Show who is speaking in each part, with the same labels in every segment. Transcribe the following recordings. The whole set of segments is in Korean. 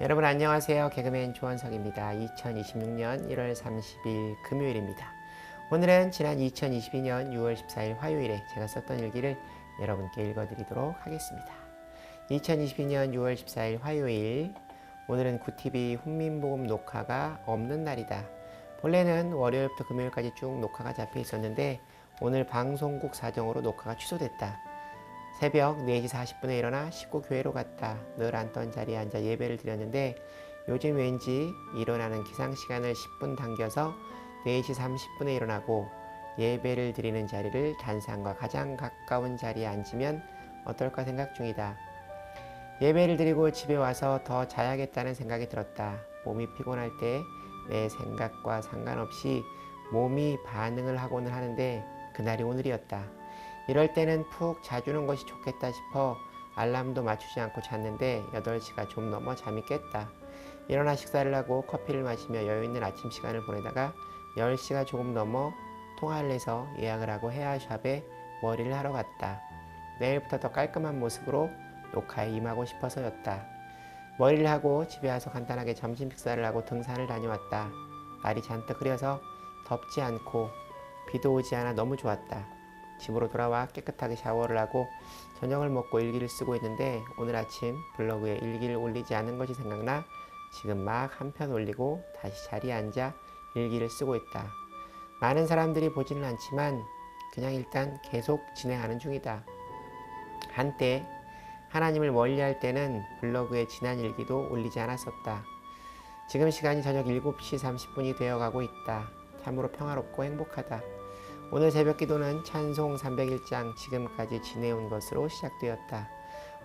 Speaker 1: 여러분 안녕하세요. 개그맨 조원석입니다. 2026년 1월 30일 금요일입니다. 오늘은 지난 2022년 6월 14일 화요일에 제가 썼던 일기를 여러분께 읽어드리도록 하겠습니다. 2022년 6월 14일 화요일 오늘은 구TV 훈민복음 녹화가 없는 날이다. 본래는 월요일부터 금요일까지 쭉 녹화가 잡혀 있었는데 오늘 방송국 사정으로 녹화가 취소됐다. 새벽 4시 40분에 일어나 씻고 교회로 갔다. 늘 앉던 자리에 앉아 예배를 드렸는데 요즘 왠지 일어나는 기상 시간을 10분 당겨서 4시 30분에 일어나고 예배를 드리는 자리를 단상과 가장 가까운 자리에 앉으면 어떨까 생각 중이다. 예배를 드리고 집에 와서 더 자야겠다는 생각이 들었다. 몸이 피곤할 때 내 생각과 상관없이 몸이 반응을 하고는 하는데 그날이 오늘이었다. 이럴 때는 푹 자주는 것이 좋겠다 싶어 알람도 맞추지 않고 잤는데 8시가 좀 넘어 잠이 깼다. 일어나 식사를 하고 커피를 마시며 여유 있는 아침 시간을 보내다가 10시가 조금 넘어 통화를 해서 예약을 하고 헤어샵에 머리를 하러 갔다. 내일부터 더 깔끔한 모습으로 녹화에 임하고 싶어서였다. 머리를 하고 집에 와서 간단하게 점심 식사를 하고 등산을 다녀왔다. 날이 잔뜩 흐려서 덥지 않고 비도 오지 않아 너무 좋았다. 집으로 돌아와 깨끗하게 샤워를 하고 저녁을 먹고 일기를 쓰고 있는데 오늘 아침 블로그에 일기를 올리지 않은 것이 생각나 지금 막 한 편 올리고 다시 자리에 앉아 일기를 쓰고 있다. 많은 사람들이 보지는 않지만 그냥 일단 계속 진행하는 중이다. 한때 하나님을 멀리할 때는 블로그에 지난 일기도 올리지 않았었다. 지금 시간이 저녁 7시 30분이 되어가고 있다. 참으로 평화롭고 행복하다. 오늘 새벽 기도는 찬송 301장 지금까지 지내온 것으로 시작되었다.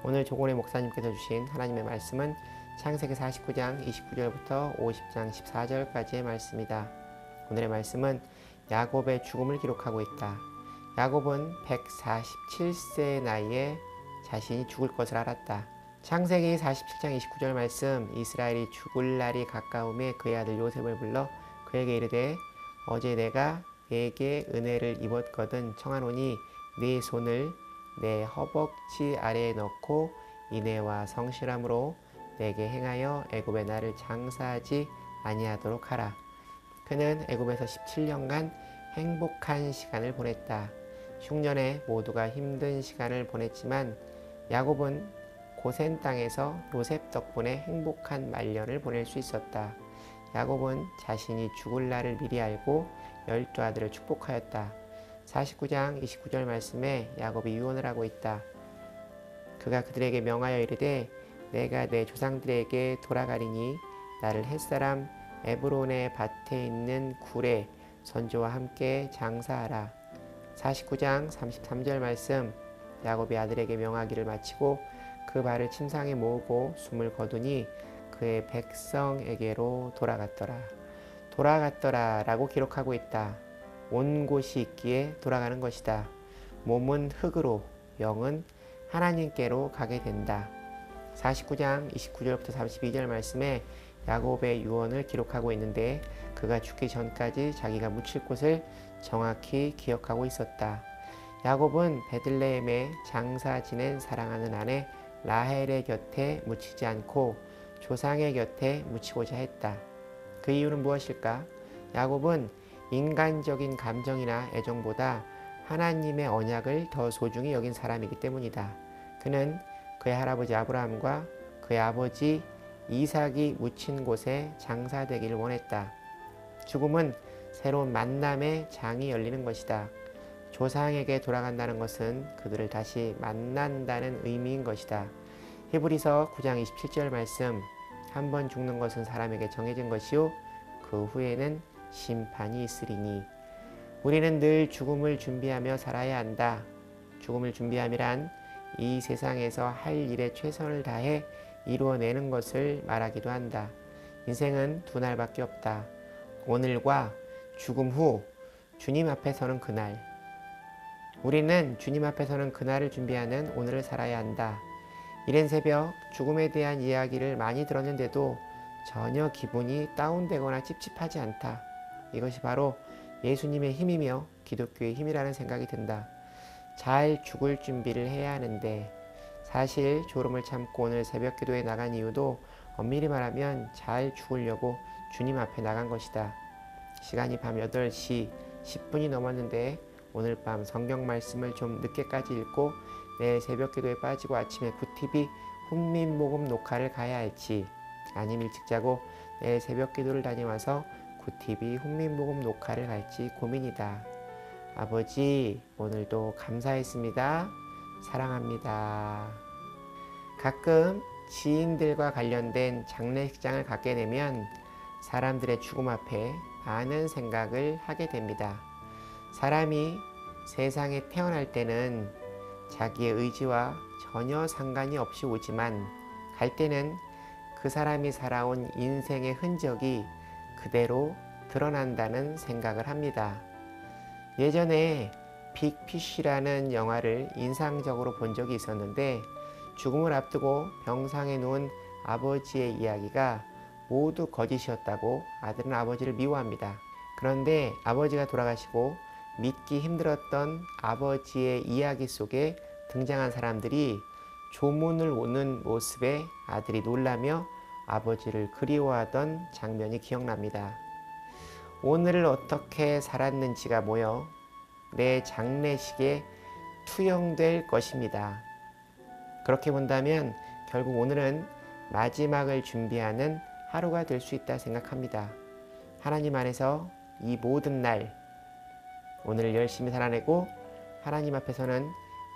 Speaker 1: 오늘 조곤의 목사님께서 주신 하나님의 말씀은 창세기 49장 29절부터 50장 14절까지의 말씀이다. 오늘의 말씀은 야곱의 죽음을 기록하고 있다. 야곱은 147세의 나이에 자신이 죽을 것을 알았다. 창세기 47장 29절 말씀 이스라엘이 죽을 날이 가까움에 그의 아들 요셉을 불러 그에게 이르되 어제 내가 내게 은혜를 입었거든 청하노니 네 손을 내 허벅지 아래에 넣고 인애와 성실함으로 내게 행하여 애굽의 나를 장사하지 아니하도록 하라. 그는 애굽에서 17년간 행복한 시간을 보냈다. 흉년에 모두가 힘든 시간을 보냈지만 야곱은 고센 땅에서 요셉 덕분에 행복한 말년을 보낼 수 있었다. 야곱은 자신이 죽을 날을 미리 알고 열두 아들을 축복하였다. 49장 29절 말씀에 야곱이 유언을 하고 있다. 그가 그들에게 명하여 이르되 내가 내 조상들에게 돌아가리니 나를 햇사람 에브론의 밭에 있는 굴에 선조와 함께 장사하라. 49장 33절 말씀 야곱이 아들에게 명하기를 마치고 그 발을 침상에 모으고 숨을 거두니 그의 백성에게로 돌아갔더라. 돌아갔더라 라고 기록하고 있다. 온 곳이 있기에 돌아가는 것이다. 몸은 흙으로, 영은 하나님께로 가게 된다. 49장 29절부터 32절 말씀에 야곱의 유언을 기록하고 있는데 그가 죽기 전까지 자기가 묻힐 곳을 정확히 기억하고 있었다. 야곱은 베들레헴에 장사 지낸 사랑하는 아내 라헬의 곁에 묻히지 않고 조상의 곁에 묻히고자 했다. 그 이유는 무엇일까? 야곱은 인간적인 감정이나 애정보다 하나님의 언약을 더 소중히 여긴 사람이기 때문이다. 그는 그의 할아버지 아브라함과 그의 아버지 이삭이 묻힌 곳에 장사되기를 원했다. 죽음은 새로운 만남의 장이 열리는 것이다. 조상에게 돌아간다는 것은 그들을 다시 만난다는 의미인 것이다. 히브리서 9장 27절 말씀 한 번 죽는 것은 사람에게 정해진 것이요 그 후에는 심판이 있으리니 우리는 늘 죽음을 준비하며 살아야 한다. 죽음을 준비함이란 이 세상에서 할 일에 최선을 다해 이루어내는 것을 말하기도 한다. 인생은 두 날밖에 없다. 오늘과 죽음 후 주님 앞에 서는 그날. 우리는 주님 앞에 서는 그날을 준비하는 오늘을 살아야 한다. 이른 새벽 죽음에 대한 이야기를 많이 들었는데도 전혀 기분이 다운되거나 찝찝하지 않다. 이것이 바로 예수님의 힘이며 기독교의 힘이라는 생각이 든다. 잘 죽을 준비를 해야 하는데 사실 졸음을 참고 오늘 새벽 기도에 나간 이유도 엄밀히 말하면 잘 죽으려고 주님 앞에 나간 것이다. 시간이 밤 8시 10분이 넘었는데 오늘 밤 성경 말씀을 좀 늦게까지 읽고 내일 새벽 기도에 빠지고 아침에 구티비 훈민복음 녹화를 가야 할지 아니면 일찍 자고 내일 새벽 기도를 다녀와서 구티비 훈민복음 녹화를 갈지 고민이다. 아버지 오늘도 감사했습니다. 사랑합니다. 가끔 지인들과 관련된 장례식장을 갖게 되면 사람들의 죽음 앞에 많은 생각을 하게 됩니다. 사람이 세상에 태어날 때는 자기의 의지와 전혀 상관이 없이 오지만 갈 때는 그 사람이 살아온 인생의 흔적이 그대로 드러난다는 생각을 합니다. 예전에 빅피쉬라는 영화를 인상적으로 본 적이 있었는데 죽음을 앞두고 병상에 누운 아버지의 이야기가 모두 거짓이었다고 아들은 아버지를 미워합니다. 그런데 아버지가 돌아가시고 믿기 힘들었던 아버지의 이야기 속에 등장한 사람들이 조문을 오는 모습에 아들이 놀라며 아버지를 그리워하던 장면이 기억납니다. 오늘을 어떻게 살았는지가 모여 내 장례식에 투영될 것입니다. 그렇게 본다면 결국 오늘은 마지막을 준비하는 하루가 될 수 있다 생각합니다. 하나님 안에서 이 모든 날, 오늘을 열심히 살아내고 하나님 앞에서는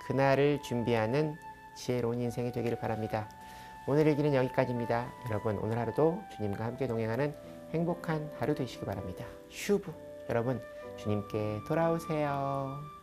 Speaker 1: 그날을 준비하는 지혜로운 인생이 되기를 바랍니다. 오늘 일기는 여기까지입니다. 여러분 오늘 하루도 주님과 함께 동행하는 행복한 하루 되시기 바랍니다. 슈브 여러분 주님께 돌아오세요.